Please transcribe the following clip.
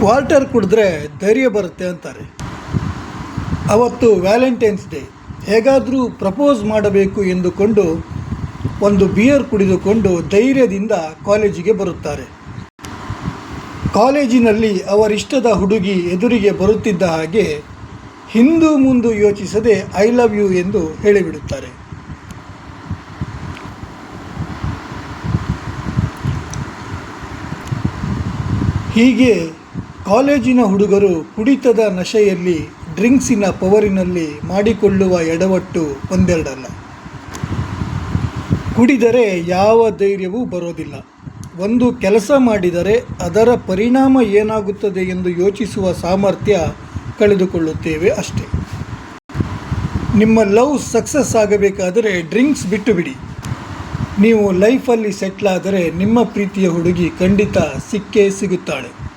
Quarter ಕುಡಿದ್ರೆ ಧೈರ್ಯ ಬರುತ್ತೆ ಅಂತಾರೆ. ಅವತ್ತು ವ್ಯಾಲೆಂಟೈನ್ಸ್ ಡೇ. ಹೇಗಾದರೂ ಪ್ರಪೋಸ್ ಮಾಡಬೇಕು ಎಂದುಕೊಂಡು ಒಂದು ಬಿಯರ್ ಕುಡಿದುಕೊಂಡು ಧೈರ್ಯದಿಂದ ಕಾಲೇಜಿಗೆ ಬರುತ್ತಾರೆ. ಕಾಲೇಜಿನಲ್ಲಿ ಅವರಿಷ್ಟದ ಹುಡುಗಿ ಎದುರಿಗೆ ಬರುತ್ತಿದ್ದ ಹಾಗೆ ಹಿಂದು ಮುಂದು ಯೋಚಿಸದೆ ಐ ಲವ್ ಯು ಎಂದು ಹೇಳಿಬಿಡುತ್ತಾರೆ. ಹೀಗೆ ಕಾಲೇಜಿನ ಹುಡುಗರು ಕುಡಿತದ ನಶೆಯಲ್ಲಿ ಡ್ರಿಂಕ್ಸಿನ ಪವರಿನಲ್ಲಿ ಮಾಡಿಕೊಳ್ಳುವ ಎಡವಟ್ಟು ಒಂದೆರಡಲ್ಲ. ಕುಡಿದರೆ ಯಾವ ಧೈರ್ಯವೂ ಬರೋದಿಲ್ಲ. ಒಂದು ಕೆಲಸ ಮಾಡಿದರೆ ಅದರ ಪರಿಣಾಮ ಏನಾಗುತ್ತದೆ ಎಂದು ಯೋಚಿಸುವ ಸಾಮರ್ಥ್ಯ ಕಳೆದುಕೊಳ್ಳುತ್ತೇವೆ ಅಷ್ಟೇ. ನಿಮ್ಮ ಲವ್ ಸಕ್ಸಸ್ ಆಗಬೇಕಾದರೆ ಡ್ರಿಂಕ್ಸ್ ಬಿಟ್ಟು ಬಿಡಿ ನೀವು ಲೈಫಲ್ಲಿ ಸೆಟ್ಲಾದರೆ ನಿಮ್ಮ ಪ್ರೀತಿಯ ಹುಡುಗಿ ಖಂಡಿತ ಸಿಕ್ಕೇ ಸಿಗುತ್ತಾಳೆ.